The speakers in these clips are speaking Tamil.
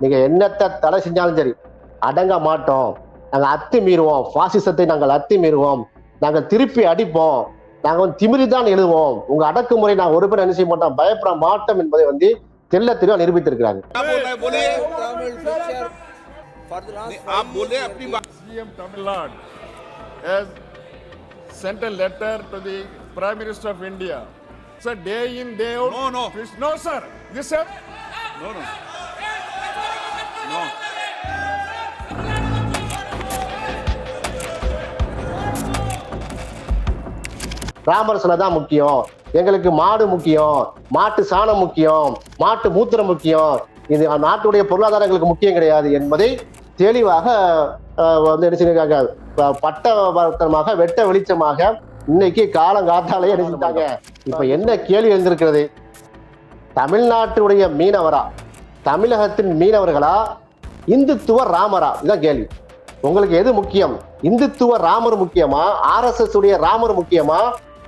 நீங்கள் என்னத்தை தடை செஞ்சாலும் சரி அடங்க மாட்டோம். நாங்கள் அத்தி மீறுவோம் பாசிசத்தை நாங்கள் அத்தி மீறுவோம் நாங்கள் திருப்பி அடிப்போம். நாங்கள் வந்து திமிரி தான் எழுதுவோம். உங்க அடக்குமுறை நான் ஒரு பேர் என்ன செய்ய மாட்டோம். பயப்பட மாட்டோம் என்பதை வந்து தெல்ல தெளிவாக நிரூபித்திருக்கிறாங்க. Sent a letter to the prime minister of india. Sir day in day out. No no. No sir. This sir. No no. No Ramar சிலை தான் முக்கியம். எங்களுக்கு மாடு முக்கியம் மாட்டு சாணம் முக்கியம் மாட்டு மூத்திரம் முக்கியம். இது நாட்டுடைய பொருளாதாரம் எங்களுக்கு முக்கியம் கிடையாது என்பதை தெளிவாக அஹ், வந்து என்ன செஞ்சிருக்காங்க வெட்ட வெளிச்சமாக இன்னைக்கு காலங்காத்தாலேயே என்ன செஞ்சிட்டாங்க இப்ப என்ன கேள்வி எழுந்திருக்கிறது? தமிழ்நாட்டுடைய மீனவரா? தமிழகத்தின் மீனவர்களா? இந்துத்துவ ராமரா இதுதான் கேள்வி. உங்களுக்கு எது முக்கியம்? இந்துத்துவ ராமர் முக்கியமா? ஆர்எஸ்எஸ் உடைய ராமர் முக்கியமா?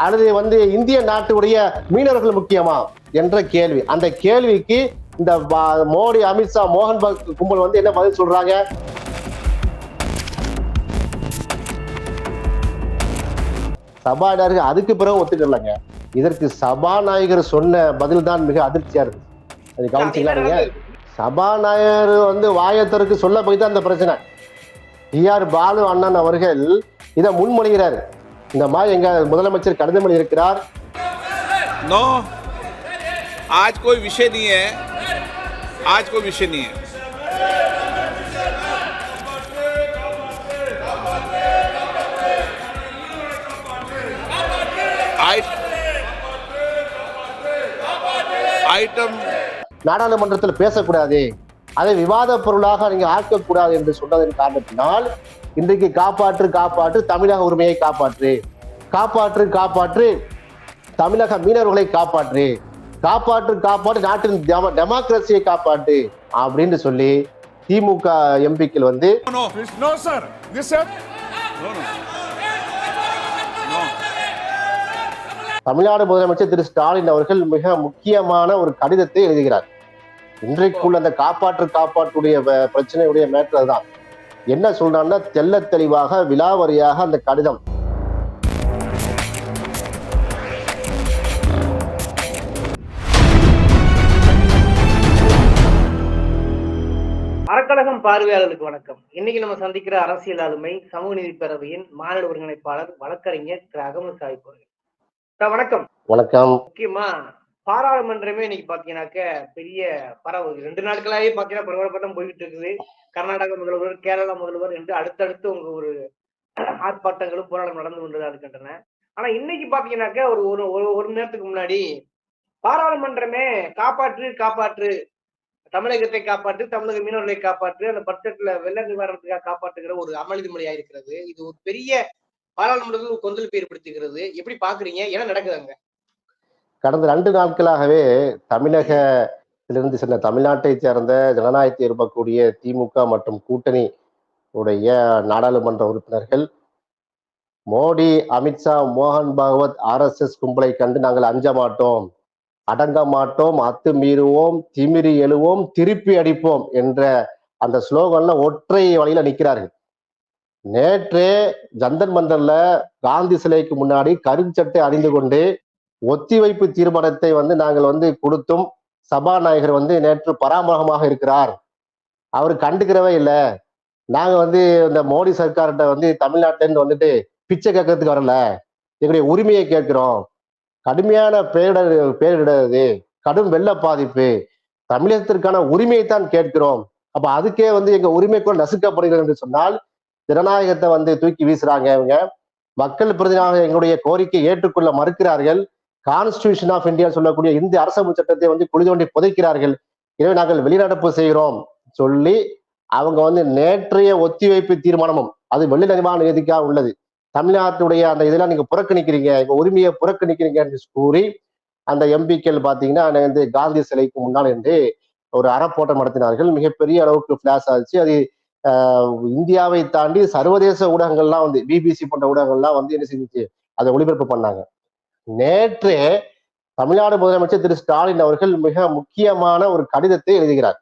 அல்லது வந்து இந்திய நாட்டுடைய மீனவர்கள் முக்கியமா? என்ற கேள்வி. அந்த கேள்விக்கு இந்த மோடி அமித்ஷா மோகன் பக் கும்பல் வந்து என்ன பதில் சொல்றாங்க? சபாநாயகர் அதுக்கு பிறகு ஒத்துக்கலங்க இதற்கு சபாநாயகர் சொன்ன பதில் தான் மிக அதிர்ச்சியா இருக்கு. அது கவனிச்சீங்களா நீங்க சபாநாயகர் வந்து வாயத்தருக்கு சொல்ல போய் தான் அந்த பிரச்சனை டிஆர் பாலு அண்ணன் அவர்கள் இதை முன்மொழிகிறார் இந்த மாதிரி எங்க முதலமைச்சர் கடிதம் எழுதியிருக்கிறார் नो आज कोई विषय नहीं है आज कोई विषय नहीं है आइ- आइटम நாடாளுமன்றத்தில் பேசக்கூடாது. அதை விவாத பொருளாக நீங்கள் ஆக்கக்கூடாது என்று சொன்னதன் காரணத்தினால் இன்றைக்கு காப்பாற்று காப்பாற்று தமிழக உரிமையை காப்பாற்று. காப்பாற்று காப்பாற்று தமிழக மீனவர்களை காப்பாற்று. காப்பாற்று காப்பாற்று நாட்டின் டெம டெமோக்ரஸியை காப்பாற்று அப்படின்னு சொல்லி திமுக எம்பிக்கள் வந்து தமிழ்நாடு முதலமைச்சர் திரு ஸ்டாலின் அவர்கள் மிக முக்கியமான ஒரு கடிதத்தை எழுதுகிறார். இன்றைக்குள்ள அந்த காப்பாற்று காப்பாற்றுடைய பிரச்சனையுடைய மேட்டர் தான் என்ன சொல்றான்னா தெள்ள தெளிவாக விலாவரியாக அந்த கடிதம். அறக்கழகம் பார்வையாளர்களுக்கு வணக்கம். இன்னைக்கு நம்ம சந்திக்கிற அரசியல் ஆளுமை சமூக நீதி பேரவையின் மாநில ஒருங்கிணைப்பாளர் வழக்கறிஞர் திரு அகமது சாஹிப் அவர்கள். வணக்கம். வணக்கம். முக்கியமா பாராளுமன்றமே இன்னைக்கு பாத்தீங்கன்னாக்க பெரிய பரவு ரெண்டு நாட்களாவே பாத்தீங்கன்னா பரபரப்பட்டம் போய்கிட்டு இருக்குது. கர்நாடக முதல்வர் கேரளா முதல்வர் என்று அடுத்தடுத்து உங்க ஒரு ஆர்ப்பாட்டங்களும் போராட்டம் நடந்து கொண்டுதான் இருக்கின்றன. ஆனா இன்னைக்கு பாத்தீங்கன்னாக்க ஒரு ஒரு ஒரு- ஒரு நேரத்துக்கு முன்னாடி பாராளுமன்றமே காப்பாற்று காப்பாற்று தமிழகத்தை காப்பாற்று தமிழக மீனவர்களை காப்பாற்று அந்த பட்ஜெட்ல வெள்ள நிவாரணத்துக்காக காப்பாற்றுகிற ஒரு அமளி மொழியா இருக்கிறது. இது ஒரு பெரிய பாராளுமன்றத்தில் கொந்தளிப்பு ஏற்படுத்துகிறது எப்படி பாக்குறீங்க? என்ன நடக்குது அங்க? கடந்த ரெண்டு நாட்களாகவே தமிழகத்திலிருந்து சென்ற தமிழ்நாட்டை சேர்ந்த ஜனநாயகத்தை விரும்பக்கூடிய திமுக மற்றும் கூட்டணி உடைய நாடாளுமன்ற உறுப்பினர்கள் மோடி அமித்ஷா மோகன் பாகவத் ஆர்எஸ்எஸ் கும்பலை கண்டு நாங்கள் அஞ்ச மாட்டோம் அடங்க மாட்டோம். அத்து மீறுவோம். திமிரி எழுவோம். திருப்பி அடிப்போம் என்ற அந்த ஸ்லோகன்ல ஒற்றை வழியில நிற்கிறார்கள் நேற்றே ஜந்தன் மந்தர்ல காந்தி சிலைக்கு முன்னாடி கருஞ்சட்டை அறிந்து கொண்டு ஒத்திவைப்பு தீர்மானத்தை வந்து நாங்கள் வந்து கொடுத்தும் சபாநாயகர் வந்து நேற்று பராமரகமாக இருக்கிறார். அவர் கண்டுக்கிறவே இல்லை. நாங்கள் வந்து இந்த மோடி சர்க்கார்கிட்ட வந்து தமிழ்நாட்டிலேருந்து வந்துட்டு பிச்சை கேட்கறதுக்கு வரல. எங்களுடைய உரிமையை கேட்கிறோம். கடுமையான பேரிடர் பேரிடர் கடும் வெள்ள பாதிப்பு. தமிழகத்திற்கான உரிமையை தான் கேட்கிறோம். அப்ப அதுக்கே வந்து எங்க உரிமை கூட நசுக்கப்படுகிறது என்று சொன்னால் ஜனநாயகத்தை வந்து தூக்கி வீசுறாங்க இவங்க. மக்கள் பிரதிநிதியாக எங்களுடைய கோரிக்கை ஏற்றுக்கொள்ள மறுக்கிறார்கள். கான்ஸ்டிடியூஷன் ஆஃப் இந்தியா சொல்லக்கூடிய இந்திய அரசமைப்பு சட்டத்தை வந்து குழி தோண்டி புதைக்கிறார்கள். எனவே நாங்கள் வெளிநடப்பு செய்கிறோம். சொல்லி அவங்க வந்து நேற்றைய ஒத்திவைப்பு தீர்மானமும் அது வெள்ளி நிர்மாண நிதிக்காக உள்ளது. தமிழ்நாட்டுடைய அந்த இதெல்லாம் நீங்க புறக்கணிக்கிறீங்க எங்க உரிமையை புறக்கணிக்கிறீங்க என்று கூறி அந்த எம்பிக்கள் பாத்தீங்கன்னா வந்து காந்தி சிலைக்கு முன்னால் என்று ஒரு அறப்போட்டம் நடத்தினார்கள். மிகப்பெரிய அளவுக்கு பிளாஷ் ஆச்சு. அது ஆஹ், இந்தியாவை தாண்டி சர்வதேச ஊடகங்கள்லாம் வந்து பிபிசி போன்ற ஊடகங்கள்லாம் வந்து என்ன செஞ்சிச்சு அதை ஒளிபரப்பு பண்ணாங்க. நேற்று தமிழ்நாடு முதலமைச்சர் திரு ஸ்டாலின் அவர்கள் மிக முக்கியமான ஒரு கடிதத்தை எழுதுகிறார்.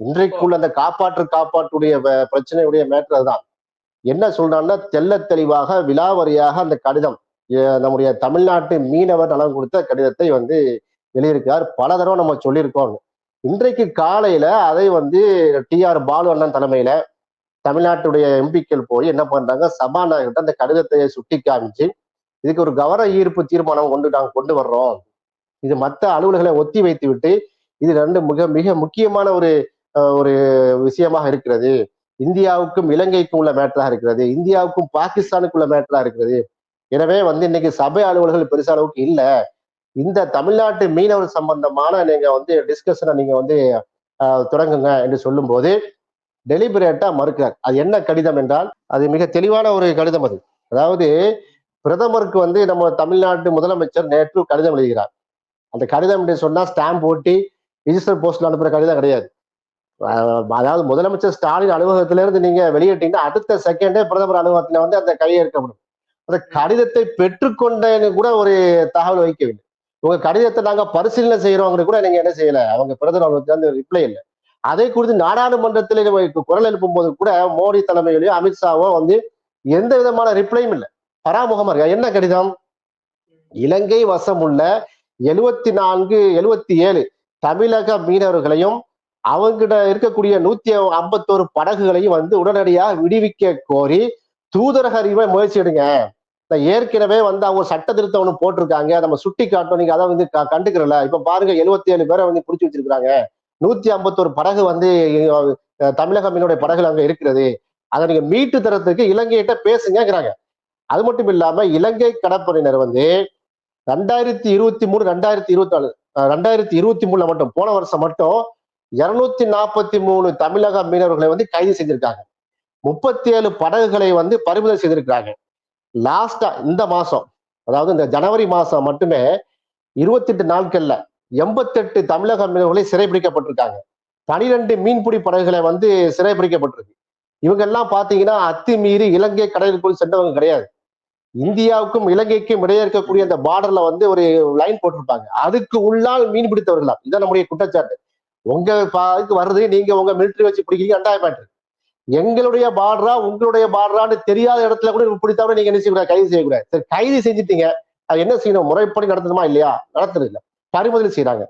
இன்றைக்குள்ள அந்த காப்பாற்று காப்பாற்றுடைய பிரச்சனையுடைய மேட்டர் அதுதான். என்ன சொல்றான்னா தெள்ள தெளிவாக விலாவரியாக அந்த கடிதம் நம்முடைய தமிழ்நாட்டு மீனவர் நலம் கொடுத்த கடிதத்தை வந்து எழுதியிருக்கார் பல தடவை நம்ம சொல்லியிருக்கோம். இன்றைக்கு காலையில அதை வந்து டி ஆர் பாலு அண்ணன் தலைமையில தமிழ்நாட்டுடைய எம்பிக்கள் போய் என்ன பண்றாங்க சபாநாயகர்கிட்ட அந்த கடிதத்தை சுட்டி காமிச்சு இதுக்கு ஒரு கவன ஈர்ப்பு தீர்மானம் கொண்டு நாங்கள் கொண்டு வர்றோம். இது மற்ற அலுவலர்களை ஒத்தி வைத்து விட்டு இது ரெண்டு மிக மிக முக்கியமான ஒரு ஒரு விஷயமாக இருக்கிறது. இந்தியாவுக்கும் இலங்கைக்கும் உள்ள மேட்டராக இருக்கிறது. இந்தியாவுக்கும் பாகிஸ்தானுக்கும் உள்ள மேட்டரா இருக்கிறது. எனவே வந்து இன்னைக்கு சபை அலுவலர்கள் பெருச அளவுக்கு இல்ல. இந்த தமிழ்நாட்டு மீனவர் சம்பந்தமான நீங்க வந்து டிஸ்கஷனை நீங்க வந்து தொடங்குங்க என்று சொல்லும்போது டெலிபரேட்டா மறுக்கிறார். அது என்ன கடிதம் என்றால் அது மிக தெளிவான ஒரு கடிதம் அது. அதாவது பிரதமருக்கு வந்து நம்ம தமிழ்நாட்டு முதலமைச்சர் நேற்று கடிதம் எழுதுகிறார். அந்த கடிதம் என்று சொன்னால் ஸ்டாம்ப் ஓட்டி ரிஜிஸ்டர் போஸ்ட்ல அனுப்புற கடிதம் கிடையாது. அதாவது முதலமைச்சர் ஸ்டாலின் அலுவலகத்திலிருந்து நீங்க வெளியிட்டீங்கன்னா அடுத்த செகண்டே பிரதமர் அலுவலகத்துல வந்து அந்த கையெழுக்கப்படும் அந்த கடிதத்தை பெற்றுக்கொண்டேன்னு கூட ஒரு தகவல் வைக்கவில்லை. உங்க கடிதத்தை நாங்க பரிசீலனை செய்யறவங்க கூட நீங்க என்ன செய்யல? அவங்க பிரதமர் அலுவலகத்துல வந்து ரிப்ளை இல்லை. அதை குறித்து நாடாளுமன்றத்தில் குரல் எழுப்பும் போது கூட மோடி தலைமையிலயோ அமித்ஷாவோ வந்து எந்த விதமான ரிப்ளையும் இல்லை. பராமுகமா இருக்கா என்ன கடிதம்? இலங்கை வசம் உள்ள எழுவத்தி நான்கு எழுவத்தி ஏழு தமிழக மீனவர்களையும் அவங்கிட்ட இருக்கக்கூடிய நூத்தி ஐம்பத்தோரு படகுகளையும் வந்து உடனடியாக விடுவிக்க கோரி தூதரக அறிவை முயற்சி எடுங்க. ஏற்கனவே வந்து அவங்க சட்ட திருத்தம் ஒன்று போட்டிருக்காங்க. நம்ம சுட்டி காட்டும் நீங்க அதை வந்து க- கண்டுக்கிறல. இப்ப பாருங்க எழுபத்தி ஏழு பேரை வந்து பிடிச்சி வச்சிருக்காங்க நூத்தி ஐம்பத்தோரு படகு வந்து தமிழக மீனுடைய படகுகள் அங்க இருக்கிறது. அதை நீங்க மீட்டு தரத்துக்கு இலங்கையிட்ட பேசுங்கிறாங்க அது மட்டும் இல்லாம இலங்கை கடற்படையினர் வந்து ரெண்டாயிரத்தி இருபத்தி மூணு ரெண்டாயிரத்தி இருபத்தி நாலு ரெண்டாயிரத்தி இருபத்தி மூணுல மட்டும் போன வருஷம் மட்டும் இருநூத்தி நாற்பத்தி மூணு தமிழக மீனவர்களை வந்து கைது செஞ்சிருக்காங்க. முப்பத்தி ஏழு படகுகளை வந்து பறிமுதல் செய்திருக்காங்க லாஸ்டா இந்த மாசம் அதாவது இந்த ஜனவரி மாசம் மட்டுமே இருபத்தி எட்டு நாட்கள்ல எண்பத்தெட்டு தமிழக மீனவர்களை சிறைபிடிக்கப்பட்டிருக்காங்க. பனிரெண்டு மீன்பிடி படகுகளை வந்து சிறைபிடிக்கப்பட்டிருக்கு. இவங்க எல்லாம் பாத்தீங்கன்னா அத்துமீறி இலங்கை கடலுக்குள் சென்றவங்க கிடையாது. இந்தியாவுக்கும் இலங்கைக்கும் இடையே இருக்கக்கூடிய அந்த பார்டர்ல வந்து ஒரு லைன் போட்டிருப்பாங்க. அதுக்கு உள்ளால் மீன் பிடித்தவர்களாம். இதான் நம்முடைய குற்றச்சாட்டு. உங்க பா- இதுக்கு வருது நீங்க உங்க மிலிட்டரி வச்சு பிடிக்கிறீங்க ரெண்டாயிரம் மேட்ரு எங்களுடைய பார்டரா உங்களுடைய பார்டரான்னு தெரியாத இடத்துல கூட பிடித்தவரை நீங்க என்ன செய்யக்கூடாது? கைது செய்யக்கூடாது. சரி கைது செஞ்சுட்டீங்க. அது என்ன செய்யணும்? முறைப்படி நடத்தணுமா இல்லையா? நடத்துறது இல்ல. பறிமுதல் செய்யறாங்க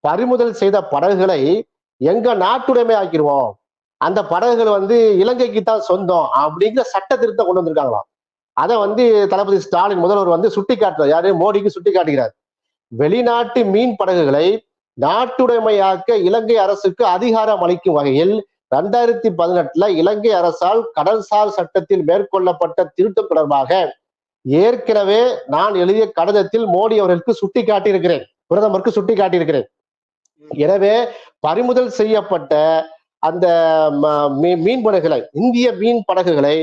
பறிமுதல் செய்த படகுகளை எங்க நாட்டுடைமை ஆக்கிடுவோம்? அந்த படகுகள் வந்து இலங்கைக்கு தான் சொந்தம் அப்படிங்கிற சட்ட திருத்தம் கொண்டு வந்திருக்காங்களாம். அதை வந்து தளபதி ஸ்டாலின் முதல்வர் வந்து சுட்டி காட்டுறார் யாரு? மோடிக்கு சுட்டி காட்டுகிறார் வெளிநாட்டு மீன் படகுகளை நாட்டுடைமையாக்க இலங்கை அரசுக்கு அதிகாரம் அளிக்கும் வகையில் ரெண்டாயிரத்தி பதினெட்டுல இலங்கை அரசால் கடல்சார் சட்டத்தில் மேற்கொள்ளப்பட்ட திருத்தம் தொடர்பாக ஏற்கனவே நான் எழுதிய கடிதத்தில் மோடி அவர்களுக்கு சுட்டி காட்டியிருக்கிறேன் பிரதமருக்கு சுட்டி காட்டியிருக்கிறேன் எனவே பறிமுதல் செய்யப்பட்ட அந்த ம- மீன் படகுகளை இந்திய மீன் படகுகளை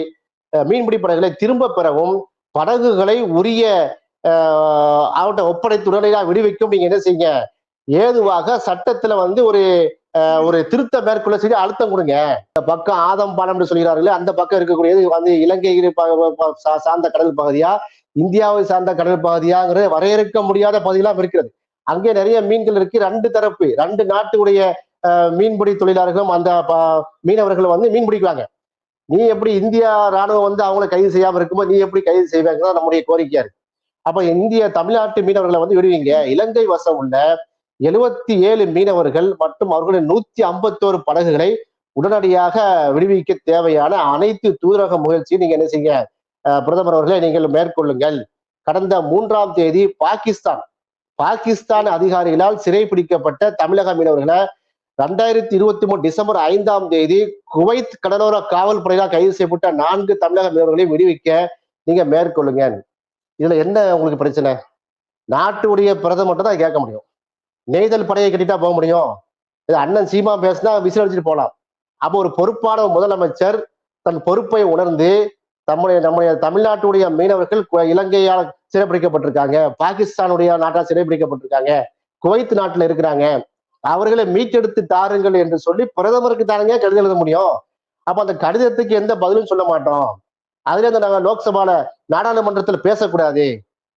மீன்பிடி படகுகளை திரும்ப பெறவும் படகுகளை உரிய அவட்ட அவர்கிட்ட விடுவிக்கும். நீங்க என்ன செய்யுங்க? ஏதுவாக சட்டத்துல வந்து ஒரு ஒரு திருத்த மேற்கொள்ள செய்து அழுத்தம் கொடுங்க. இந்த பக்கம் ஆதம் பாலம்னு சொல்கிறார்களே அந்த பக்கம் இருக்கக்கூடியது வந்து இலங்கை சார்ந்த கடல் பகுதியா? இந்தியாவை சார்ந்த கடல் பகுதியாங்கிற வரையறுக்க முடியாத பகுதியெல்லாம் இருக்கிறது. அங்கே நிறைய மீன்கள் இருக்கு. ரெண்டு தரப்பு ரெண்டு நாட்டுடைய மீன்பிடி தொழிலாளர்களும் அந்த ப- மீனவர்கள் வந்து மீன் பிடிக்கிறாங்க நீ எப்படி இந்தியா ராணுவம் வந்து அவங்கள கைது செய்யாம இருக்குமோ நீ எப்படி கைது செய்வாங்க நம்முடைய கோரிக்கையா இருக்கு. அப்ப இந்திய தமிழ்நாட்டு மீனவர்களை வந்து விடுவீங்க. இலங்கை வசம் உள்ள எழுவத்தி ஏழு மீனவர்கள் மற்றும் அவர்களுடைய நூத்தி ஐம்பத்தோரு படகுகளை உடனடியாக விடுவிக்க தேவையான அனைத்து தூதரக முயற்சியும் நீங்க என்ன செய்யுங்க அஹ், பிரதமர் அவர்களை நீங்கள் மேற்கொள்ளுங்கள். கடந்த மூன்றாம் தேதி பாகிஸ்தான் பாகிஸ்தான் அதிகாரிகளால் சிறை பிடிக்கப்பட்ட தமிழக மீனவர்களை ரெண்டாயிரத்தி இருபத்தி மூணு டிசம்பர் ஐந்தாம் தேதி குவைத் கடலோர காவல்படையினால் கைது செய்யப்பட்ட நான்கு தமிழக மீனவர்களையும் விடுவிக்க நீங்க மேற்கொள்ளுங்க. இதுல என்ன உங்களுக்கு பிரச்சனை? நாட்டுடைய பிரதமர் தான் கேட்க முடியும். நெய்தல் படையை கட்டிட்டா போக முடியும். இது அண்ணன் சீமா பேசினா விசில் அடிச்சுட்டு போகலாம் அப்போ ஒரு பொறுப்பான முதலமைச்சர் தன் பொறுப்பை உணர்ந்து நம்முடைய நம்முடைய தமிழ்நாட்டுடைய மீனவர்கள் கு- இலங்கையால் சிறைப்பிடிக்கப்பட்டிருக்காங்க பாகிஸ்தானுடைய நாட்டால் சிறைப்பிடிக்கப்பட்டிருக்காங்க குவைத் நாட்டில் இருக்கிறாங்க. அவர்களை மீட்டெடுத்து தாருங்கள் என்று சொல்லி பிரதமருக்கு தானுங்க கடிதம் எழுத முடியும். அப்ப அந்த கடிதத்துக்கு எந்த பதிலும் சொல்ல மாட்டோம். அதுல இருந்து நாங்கள் லோக்சபால நாடாளுமன்றத்தில் பேசக்கூடாது.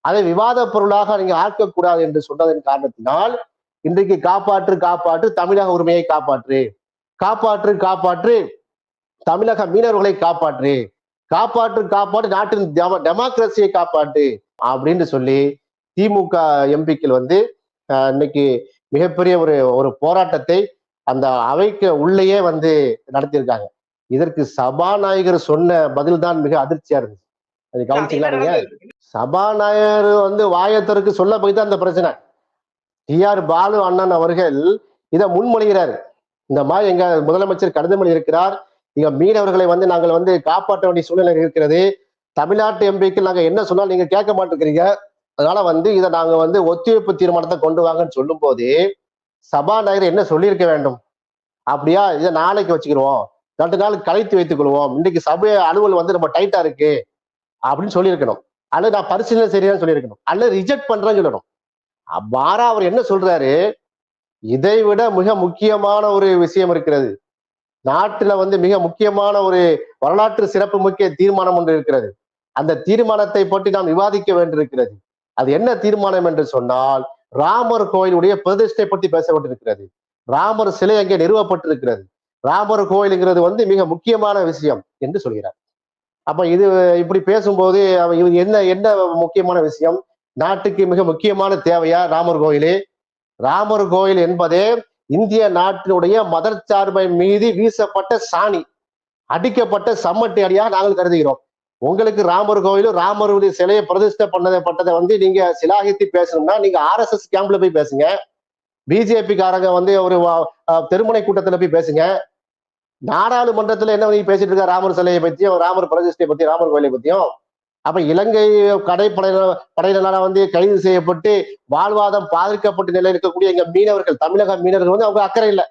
அதை விவாத பொருளாக நீங்க ஆக்கக்கூடாது என்று சொன்னதன் காரணத்தினால் இன்றைக்கு காப்பாற்று காப்பாற்று தமிழக உரிமையை காப்பாற்று. காப்பாற்று காப்பாற்று தமிழக மீனவர்களை காப்பாற்று. காப்பாற்று காப்பாற்று நாட்டின் டெமோக்ரஸியை காப்பாற்று. அப்படின்னு சொல்லி திமுக எம்பிக்கள் வந்து இன்னைக்கு மிகப்பெரிய ஒரு ஒரு போராட்டத்தை அந்த அவைக்கு உள்ளேயே வந்து நடத்தியிருக்காங்க. இதற்கு சபாநாயகர் சொன்ன பதில் தான் மிக அதிர்ச்சியா இருந்துச்சு அது கவனிச்சீங்களா நீங்க? சபாநாயகர் வந்து வாயத்தருக்கு சொல்ல போய் தான் அந்த பிரச்சனை. டிஆர் பாலு அண்ணன் அவர்கள் இதை முன்மொழிகிறார். இந்த மாதிரி எங்க முதலமைச்சர் கடிதம் இருக்கிறார். இங்க மீனவர்களை வந்து நாங்கள் வந்து காப்பாற்ற வேண்டிய சூழ்நிலை இருக்கிறது. தமிழ்நாட்டு எம்பிக்கு நாங்க என்ன சொன்னாலும் நீங்க கேட்க மாட்டேங்கிறீங்க. அதனால வந்து இதை நாங்க வந்து ஒத்திவைப்பு தீர்மானத்தை கொண்டு வாங்கன்னு சொல்லும் போது சபாநாயகர் என்ன சொல்லியிருக்க வேண்டும்? அப்படியா? இதை நாளைக்கு வச்சுக்கிடுவோம் ரெண்டு நாள் கலைத்து வைத்துக் கொள்வோம். இன்னைக்கு சபை அலுவல் வந்து ரொம்ப டைட்டா இருக்கு. அப்படின்னு சொல்லியிருக்கணும். அல்லது நான் பரிசீலனை செய்யறேன்னு சொல்லியிருக்கணும். அல்லது ரிஜெக்ட் பண்றேன்னு சொல்லணும். மாறா அவர் என்ன சொல்றாரு? இதை விட மிக முக்கியமான ஒரு விஷயம் இருக்கிறது. நாட்டுல வந்து மிக முக்கியமான ஒரு வரலாற்று சிறப்பு முக்கிய தீர்மானம் ஒன்று இருக்கிறது. அந்த தீர்மானத்தை பற்றி நாம் விவாதிக்க வேண்டியிருக்கிறது. அது என்ன தீர்மானம் என்று சொன்னால் ராமர் கோயிலுடைய பிரதிஷ்டை பற்றி பேசப்பட்டிருக்கிறது. ராமர் சிலை அங்கே நிறுவப்பட்டிருக்கிறது. ராமர் கோயிலுங்கிறது வந்து மிக முக்கியமான விஷயம் என்று சொல்கிறார். அப்ப இது இப்படி பேசும்போது இது என்ன என்ன முக்கியமான விஷயம்? நாட்டுக்கு மிக முக்கியமான தேவையா ராமர் கோயிலே? ராமர் கோயில் என்பதே இந்திய நாட்டினுடைய மதச்சார்பை மீது வீசப்பட்ட சாணி அடிக்கப்பட்ட சம்மட்டி அடியாக நாங்கள் கருதுகிறோம். உங்களுக்கு ராமர் கோயிலும் ராமருடைய சிலையை பிரதிஷ்டை பண்ணதை பட்டதை வந்து நீங்க சிலாகித்தி பேசணும்னா நீங்க ஆர்எஸ்எஸ் கேம்ப்ல போய் பேசுங்க. பிஜேபி காரங்க வந்து ஒரு வா- தெருமுனை கூட்டத்துல போய் பேசுங்க. நாடாளுமன்றத்துல என்ன நீங்க பேசிட்டு இருக்க ராமர் சிலையை பத்தியும் ராமர் பிரதிஷ்டை பத்தி ராமர் கோயிலை பத்தியும்? அப்ப இலங்கை கடைப்படையினர் படையினரால வந்து கைது செய்யப்பட்டு வாழ்வாதம் பாதிக்கப்பட்ட நிலையில் இருக்கக்கூடிய எங்க மீனவர்கள் தமிழக மீனவர்கள் வந்து அவங்க அக்கறை இல்லை.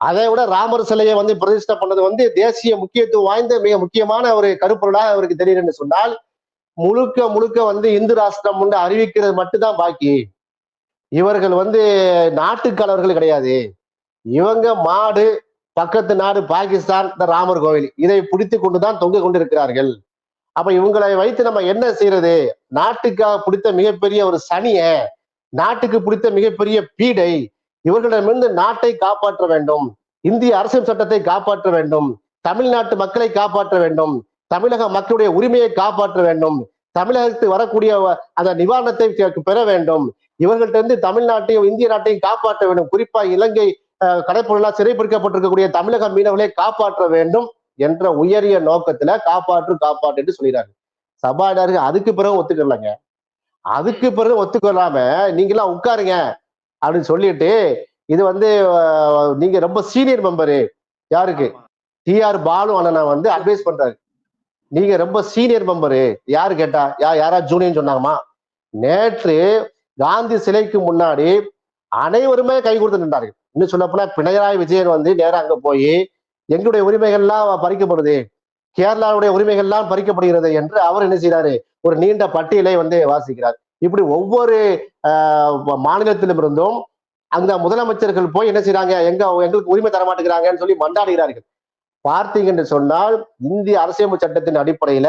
அதை விட ராமர் சிலையை வந்து பிரதிஷ்டை பண்ணது வந்து தேசிய முக்கியத்துவம் வாய்ந்த மிக முக்கியமான ஒரு கருப்பொருளாக அவருக்கு தெரியுதுன்னு சொன்னால் முழுக்க முழுக்க வந்து இந்து ராஷ்டிரம் வந்து அறிவிக்கிறது மட்டும்தான் பாக்கி. இவர்கள் வந்து நாட்டுக்காரர்கள் கிடையாது. இவங்க மாடு பக்கத்து நாடு பாகிஸ்தான் இந்த ராமர் கோவில். இதை பிடித்து கொண்டுதான் தொங்க கொண்டிருக்கிறார்கள். அப்ப இவங்களை வைத்து நம்ம என்ன செய்யறது? நாட்டுக்காக பிடித்த மிகப்பெரிய ஒரு சனிய நாட்டுக்கு பிடித்த மிகப்பெரிய பீடை இவர்களிடமிருந்து நாட்டை காப்பாற்ற வேண்டும். இந்திய அரசியல் சட்டத்தை காப்பாற்ற வேண்டும். தமிழ்நாட்டு மக்களை காப்பாற்ற வேண்டும். தமிழக மக்களுடைய உரிமையை காப்பாற்ற வேண்டும். தமிழகத்துக்கு வரக்கூடிய அந்த நிவாரணத்தை பெற வேண்டும். இவர்கள்ட்ட இருந்து தமிழ்நாட்டையும் இந்திய நாட்டையும் காப்பாற்ற வேண்டும். குறிப்பா இலங்கை கடற்பொருளால் கடைப்பொருளா சிறைப்பிடிக்கப்பட்டிருக்கக்கூடிய தமிழக மீனவர்களை காப்பாற்ற வேண்டும் என்ற உயரிய நோக்கத்துல காப்பாற்று காப்பாற்று என்று சொல்லிடுறாங்க சபாநாயகர் அதுக்கு பிறகு ஒத்துக்கலாங்க. அதுக்கு பிறகு ஒத்துக்கொள்ளாம நீங்களாம் உட்காருங்க. அப்படின்னு சொல்லிட்டு இது வந்து நீங்க ரொம்ப சீனியர் மெம்பரு யாருக்கு? டிஆர் பாலு அண்ணனை வந்து அட்வைஸ் பண்றாரு. நீங்க ரொம்ப சீனியர் மெம்பரு யாரு கேட்டா? யா யாரா? ஜூனியர் சொன்னாங்கம்மா. நேற்று காந்தி சிலைக்கு முன்னாடி அனைவருமே கை கொடுத்து நின்றார்கள். இன்னும் சொல்ல போனா பினராயி விஜயன் வந்து நேரா அங்க போய் எங்களுடைய உரிமைகள்லாம் பறிக்கப்படுது. கேரளாவுடைய உரிமைகள்லாம் பறிக்கப்படுகிறது என்று அவர் என்ன செய்யறாரு ஒரு நீண்ட பட்டியலை வந்து வாசிக்கிறார். இப்படி ஒவ்வொரு ஆஹ், மாநிலத்திலும் இருந்தும் அந்த முதலமைச்சர்கள் போய் என்ன செய்றாங்க? எங்க எங்களுக்கு உரிமை தர மாட்டேங்கிறாங்கன்னு சொல்லி மண்டாடுகிறார்கள். பார்த்தீங்கன்னு சொன்னால் இந்திய அரசியலமைப்பு சட்டத்தின் அடிப்படையில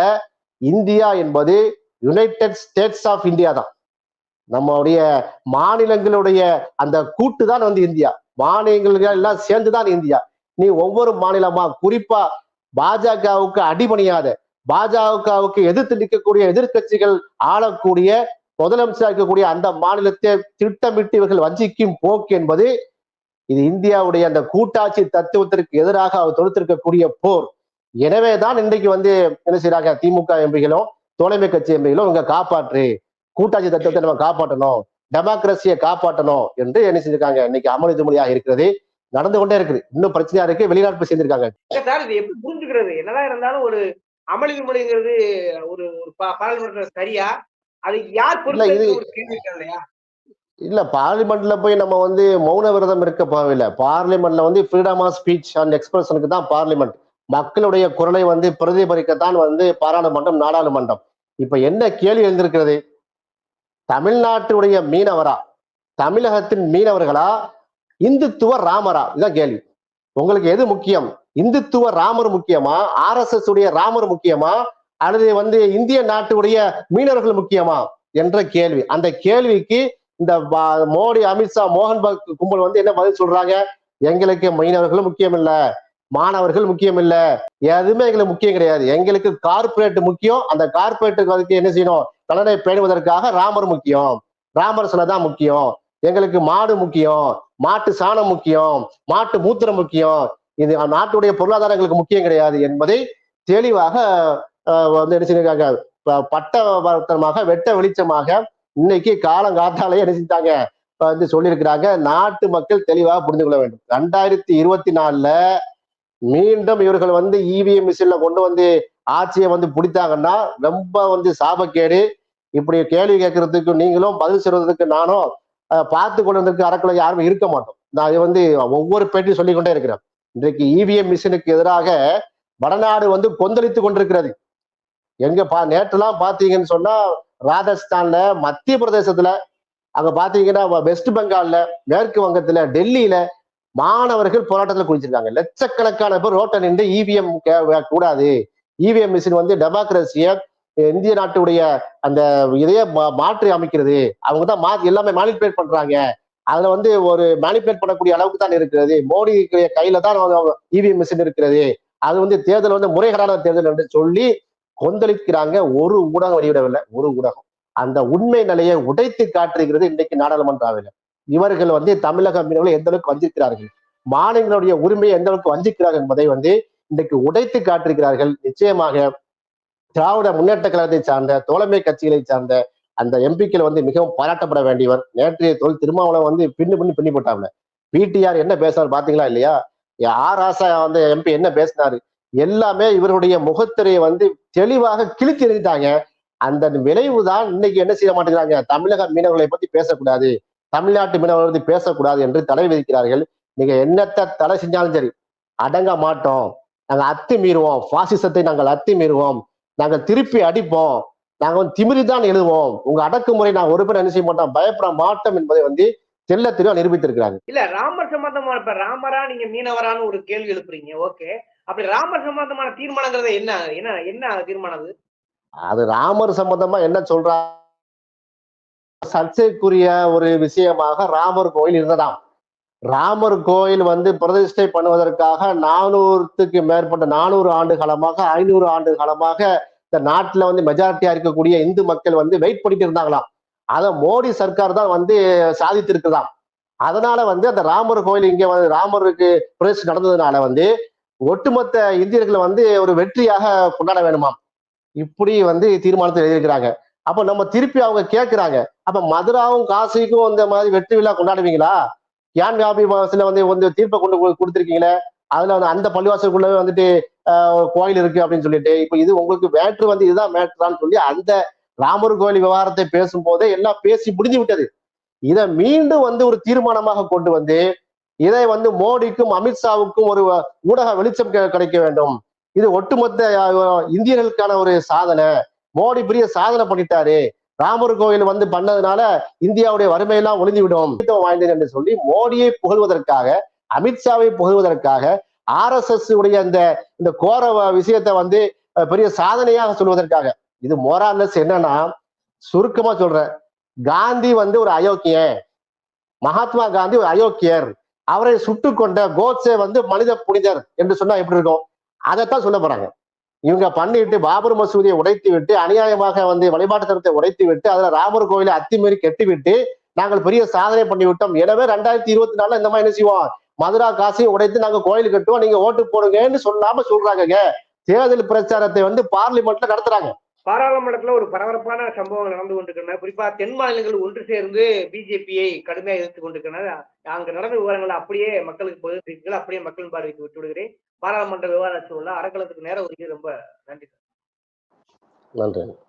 இந்தியா என்பது யுனைடெட் ஸ்டேட்ஸ் ஆஃப் இந்தியா தான். நம்மளுடைய மாநிலங்களுடைய அந்த கூட்டு தான் வந்து இந்தியா. மாநிலங்கள் எல்லாம் சேர்ந்துதான் இந்தியா. நீ ஒவ்வொரு மாநிலமா குறிப்பா பாஜகவுக்கு அடிபணியாத பாஜகவுக்கு எதிர்த்து நிற்கக்கூடிய எதிர்க்கட்சிகள் ஆளக்கூடிய முதலமைச்சர் இருக்கக்கூடிய அந்த மாநிலத்தை திட்டமிட்டு இவர்கள் வஞ்சிக்கும் போக்கு என்பது இது இந்தியாவுடைய அந்த கூட்டாட்சி தத்துவத்திற்கு எதிராக அவர் தொடுத்திருக்கக்கூடிய போர். எனவேதான் இன்றைக்கு வந்து என்ன செய்யறாங்க திமுக எம்பிகளும் தோழமை கட்சி எம்பிகளும் இவங்க காப்பாற்று. கூட்டாட்சி தத்துவத்தை நம்ம காப்பாற்றணும். டெமோக்ரஸியை காப்பாற்றணும் என்று என்ன செஞ்சிருக்காங்க? இன்னைக்கு அமளி துமளியாக இருக்கிறது. நடந்து கொண்டே இருக்குது. இன்னும் பிரச்சனையா இருக்கு. வெளிநாட்டு சேர்ந்திருக்காங்க. சார் இது எப்படி புரிஞ்சுக்கிறது? என்னதான் இருந்தாலும் ஒரு அமளி விமளிங்கிறது ஒரு ஒரு பாராளுமன்ற சரியா அது யார் பொறுப்பு இல்ல பார்லிமெண்ட்ல போய் நம்ம வந்து மௌன விரதம் இருக்க போகவில்லை பார்லிமெண்ட்ல வந்து ஃப்ரீடம் ஆஃப் ஸ்பீச் அண்ட் எக்ஸ்பிரஷனுக்கு தான் பார்லிமெண்ட் மக்களுடைய குரலை வந்து பிரதிபலிக்கத்தான் வந்து பாராளுமன்றம் நாடாளுமன்றம். இப்ப என்ன கேள்வி எழுந்திருக்கிறது? தமிழ்நாட்டுடைய மீனவரா? தமிழகத்தின் மீனவர்களா? இந்துத்துவ ராமரா? இதுதான் கேள்வி. உங்களுக்கு எது முக்கியம்? இந்துத்துவ ராமர் முக்கியமா? ஆர்எஸ்எஸ் உடைய ராமர் முக்கியமா? அல்லது வந்து இந்திய நாட்டுடைய மீனவர்கள் முக்கியமா என்ற கேள்வி. அந்த கேள்விக்கு இந்த மோடி அமித்ஷா மோகன் பகத் கும்பல் வந்து என்ன பதில் சொல்றாங்க? எங்களுக்கு மீனவர்களும் முக்கியம் இல்ல மாணவர்கள் முக்கியம் இல்ல எதுவுமே எங்களுக்கு முக்கியம் கிடையாது. எங்களுக்கு கார்பரேட் முக்கியம். அந்த கார்ப்பரேட்டுக்கு அதுக்கு என்ன செய்யணும்? நலனை பேணுவதற்காக ராமர் முக்கியம். ராமர் சிலை தான் முக்கியம். எங்களுக்கு மாடு முக்கியம். மாட்டு சாணம் முக்கியம். மாட்டு மூத்திரம் முக்கியம். இது நாட்டுடைய பொருளாதாரம் எங்களுக்கு முக்கியம் கிடையாது என்பதை தெளிவாக வந்து என்ன செஞ்சிருக்காங்க? ப- பட்ட வர்த்தனமாக வெட்ட வெளிச்சமாக இன்னைக்கு காலங்காத்தாலே என்ன செஞ்சாங்க வந்து சொல்லியிருக்கிறாங்க நாட்டு மக்கள் தெளிவாக புரிந்து கொள்ள வேண்டும். ரெண்டாயிரத்தி இருபத்தி நாலுல மீண்டும் இவர்கள் வந்து இவிஎம் மிஷின்ல கொண்டு வந்து ஆட்சியை வந்து பிடித்தாங்கன்னா ரொம்ப வந்து சாபக்கேடு. இப்படி கேள்வி கேட்கறதுக்கு நீங்களும் பதில் சொல்றதுக்கு நானும் பார்த்து கொள்வதற்கு அறக்குள்ள யாருமே இருக்க மாட்டோம். நான் இது வந்து ஒவ்வொரு பேட்டியும் சொல்லிக்கொண்டே இருக்கிறேன். இன்றைக்கு இவிஎம் மிஷினுக்கு எதிராக வடநாடு வந்து கொந்தளித்து கொண்டிருக்கிறது. எங்க பா நேற்றுலாம் பாத்தீங்கன்னு சொன்னா ராஜஸ்தான்ல மத்திய பிரதேசத்துல அங்க பாத்தீங்கன்னா வெஸ்ட் பெங்கால்ல மேற்கு வங்கத்துல டெல்லியில மாணவர்கள் போராட்டத்துல குளிச்சிருக்காங்க லட்சக்கணக்கான பேர் ரோட்டை நின்று இவிஎம் கூடாது. இவிஎம் மிஷின் வந்து டெமோக்ரஸிய இந்திய நாட்டுடைய அந்த இதையே மா- மாற்றி அமைக்கிறது. அவங்க தான் மா எல்லாமே மேனிபுலேட் பண்றாங்க. அதுல வந்து ஒரு மேனிபுலேட் பண்ணக்கூடிய அளவுக்கு தான் இருக்கிறது. மோடி கையில தான் இவிஎம் மிஷின் இருக்கிறது. அது வந்து தேர்தல் வந்து முறைகேடான தேர்தல் என்று சொல்லி கொந்தளிக்கிறாங்க. ஒரு ஊடகம் வெளியிடவில்லை. ஒரு ஊடகம். அந்த உண்மை நிலையை உடைத்து காட்டுகிறது இன்னைக்கு நாடாளுமன்ற அவையில் இவர்கள் வந்து தமிழக மீனவர்கள் எந்த அளவுக்கு வந்திருக்கிறார்கள் மாநிலங்களுடைய உரிமையை எந்த அளவுக்கு வஞ்சிக்கிறார்கள் என்பதை வந்து இன்றைக்கு உடைத்து காட்டிருக்கிறார்கள் நிச்சயமாக திராவிட முன்னேற்ற கழகத்தை சார்ந்த தோழமை கட்சிகளை சார்ந்த அந்த எம்பிக்கள் வந்து மிகவும் பாராட்டப்பட வேண்டியவர். நேற்றைய தொழில் திருமாவளவன் வந்து பின்னு பின்னு பின்னி போட்டாங்க பிடிஆர் என்ன பேசினார் பாத்தீங்களா இல்லையா? ஆர் ஆசா வந்து எம்பி என்ன பேசினாரு? எல்லாமே இவருடைய முகத்திரையை வந்து தெளிவாக கிழித்து எழுதிட்டாங்க அந்த விளைவு தான் இன்னைக்கு என்ன செய்ய மாட்டேங்கிறாங்க? தமிழக மீனவர்களை பத்தி பேசக்கூடாது. தமிழ்நாட்டு மீனவர்களை பத்தி பேசக்கூடாது என்று தடை விதிக்கிறார்கள். நீங்க என்னத்தை தடை செஞ்சாலும் சரி அடங்க மாட்டோம். நாங்க அத்து மீறுவோம். பாசிசத்தை நாங்கள் அத்து மீறுவோம். நாங்கள் திருப்பி அடிப்போம். நாங்க வந்து திமிரி தான் எழுதுவோம். உங்க அடக்குமுறை நான் ஒரு பேர் என்ன செய்ய மாட்டோம். பயப்பட மாட்டோம் என்பதை வந்து தெல்ல தெளிவா நிரூபித்திருக்கிறாங்க இல்ல ராமர் சம்பந்தமா இப்ப ராமரா நீங்க மீனவரான்னு ஒரு கேள்வி எழுப்புறீங்க. ஓகே. அப்படி ராமர் சம்பந்தமான தீர்மானங்கிறது என்ன? என்ன என்ன தீர்மானம் அது அது ராமர் சம்பந்தமா என்ன சொல்றா? சர்ச்சைக்குரிய ஒரு விஷயமாக ராமர் கோயில் இருந்ததாம். ராமர் கோயில் வந்து பிரதிஷ்டை பண்ணுவதற்காக நானூறுத்துக்கு மேற்பட்ட நானூறு ஆண்டு காலமாக ஐநூறு ஆண்டு காலமாக இந்த நாட்டுல வந்து மெஜாரிட்டியா இருக்கக்கூடிய இந்து மக்கள் வந்து வெயிட் பண்ணிட்டு இருந்தாங்களாம். அதை மோடி சர்க்கார் தான் வந்து சாதித்திருக்குதாம். அதனால வந்து அந்த ராமர் கோயில் இங்க வந்து ராமருக்கு பிரதிஷ்டை நடந்ததுனால வந்து ஒட்டுமொத்த இந்தியர்களை வந்து ஒரு வெற்றியாக கொண்டாட வேணுமாம். இப்படி வந்து தீர்மானத்தை எழுதியிருக்கிறாங்க. அப்ப நம்ம திருப்பி அவங்க கேட்கிறாங்க. அப்ப மதுராவும் காசிக்கும் இந்த மாதிரி வெற்றி விழா கொண்டாடுவீங்களா? கியான் வியாபி மாசத்துல வந்து வந்து தீர்ப்பை கொண்டு கொடுத்துருக்கீங்களே? அதுல வந்து அந்த பள்ளிவாசலுக்குள்ளவே வந்துட்டு கோயில் இருக்கு அப்படின்னு சொல்லிட்டு இப்ப இது உங்களுக்கு மேட்ரு வந்து இதுதான் மேட்ரான்னு சொல்லி அந்த ராமர் கோயில் விவகாரத்தை பேசும்போதே எல்லாம் பேசி முடிஞ்சு விட்டது. இதை மீண்டும் வந்து ஒரு தீர்மானமாக கொண்டு வந்து இதை வந்து மோடிக்கும் அமித்ஷாவுக்கும் ஒரு ஊடக வெளிச்சம் கிடைக்க வேண்டும். இது ஒட்டுமொத்த இந்தியர்களுக்கான ஒரு சாதனை. மோடி பெரிய சாதனை பண்ணிட்டாரு. ராமர் கோயில் வந்து பண்ணதுனால இந்தியாவுடைய வறுமையெல்லாம் ஒளிந்து விடும் வாய்ந்தேன் வாய்ந்தது என்று சொல்லி மோடியை புகழ்வதற்காக அமித்ஷாவை புகழ்வதற்காக ஆர் எஸ் எஸ் உடைய இந்த இந்த கோர விஷயத்தை வந்து பெரிய சாதனையாக சொல்வதற்காக. இது மோராலஸ் என்னன்னா சுருக்கமா சொல்றேன். காந்தி வந்து ஒரு அயோக்கியன். மகாத்மா காந்தி ஒரு அயோக்கியர். அவரை சுட்டு கொண்ட கோட்ஸே வந்து மனித புனிதர் என்று சொன்னா எப்படி இருக்கும்? அதைத்தான் சொல்ல போறாங்க. இவங்க பண்ணிட்டு பாபர் மசூதியை உடைத்து விட்டு அநியாயமாக வந்து வழிபாட்டு தரத்தை உடைத்து விட்டு அதுல ராமர் கோயிலை அத்திமீறி கெட்டி விட்டு நாங்கள் பெரிய சாதனை பண்ணி விட்டோம். எனவே ரெண்டாயிரத்தி இருபத்தி நாலுல இந்த மாதிரி என்ன செய்வோம்? மதுரா காசையும் உடைத்து நாங்க கோயில் கட்டுவோம். நீங்க ஓட்டு போடுங்கன்னு சொல்லாம சொல்றாங்க தேர்தல் பிரச்சாரத்தை வந்து பார்லிமெண்ட்ல நடத்துறாங்க. பாராளுமன்றத்துல ஒரு பரபரப்பான சம்பவங்கள் நடந்து கொண்டிருக்கின்றன. குறிப்பா தென் மாநிலங்கள் ஒன்று சேர்ந்து பிஜேபியை கடுமையாக எதிர்த்து கொண்டிருக்கின்றன. அங்கு நடந்த விவரங்களை அப்படியே மக்களுக்கு பகிர்ந்தீர்கள் அப்படியே மக்களின் பார்வைக்கு விட்டு விடுகிறேன். பாராளுமன்ற விவகார உள்ள அறக்கலத்துக்கு நேரம் ஒதுக்கி ரொம்ப நன்றி நன்றி.